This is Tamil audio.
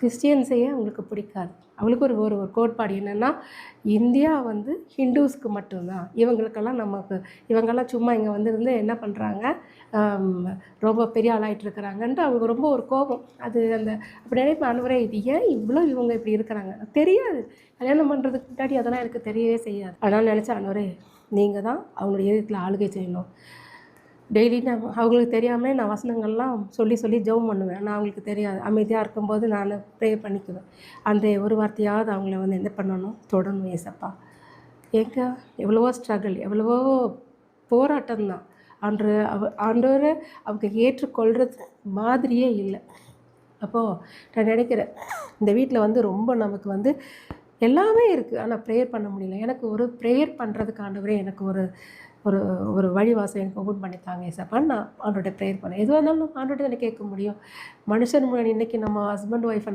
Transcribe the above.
கிறிஸ்டியன்ஸையே அவங்களுக்கு பிடிக்காது. அவளுக்கு ஒரு ஒரு ஒரு கோட்பாடு என்னென்னா இந்தியா வந்து ஹிந்துஸ்க்கு மட்டும்தான். இவங்களுக்கெல்லாம் நமக்கு இவங்கெல்லாம் சும்மா இங்கே வந்திருந்து என்ன பண்ணுறாங்க ரொம்ப பெரிய ஆளாயிட்டு இருக்கிறாங்கன்ட்டு அவங்க ரொம்ப ஒரு கோபம். அது அந்த அப்படி நினைப்பேன் அனுவரே இது ஏன் இவ்வளோ இவங்க இப்படி இருக்கிறாங்க? தெரியாது. கல்யாணம் பண்ணுறதுக்கு முன்னாடி அதெல்லாம் எனக்கு தெரியவே செய்யாது. அதனால் நினச்சேன் அனுவரே நீங்கள் தான் அவங்களுடைய இதயத்தில் ஆளுகை செய்யணும். டெய்லி நான் அவங்களுக்கு தெரியாமலே நான் வசனங்கள்லாம் சொல்லி சொல்லி ஜெபம் பண்ணுவேன். நான் அவங்களுக்கு தெரியாது. அமைதியாக இருக்கும்போது நான் ப்ரே பண்ணிக்குவேன். அந்த ஒரு வார்த்தையாவது அவங்கள வந்து என்ன பண்ணணும்? தொடணும் ஏசப்பா. எங்க எவ்வளவோ ஸ்ட்ரகிள் எவ்வளவோ போராட்டம் தான் அன்று அவ ஆண்டவரை அவங்க ஏற்றுக்கொள்கிறது மாதிரியே இல்லை. அப்போது நான் நினைக்கிறேன் இந்த வீட்டில் வந்து ரொம்ப நமக்கு வந்து எல்லாமே இருக்குது ஆனால் ப்ரேயர் பண்ண முடியல. எனக்கு ஒரு ப்ரேயர் பண்ணுறதுக்கு ஆண்டவரே எனக்கு ஒரு ஒரு ஒரு வழிவாசம் எனக்கு ஓப்பன் பண்ணித்தாங்க ஏசப்பான்னு நான் ஆண்டோட ப்ரேயர் பண்ணேன். எதுவாக இருந்தாலும் ஆண்டோட தானே கேட்க முடியும். மனுஷன் முன்னாடி இன்றைக்கி நம்ம ஹஸ்பண்ட் ஒய்ஃப்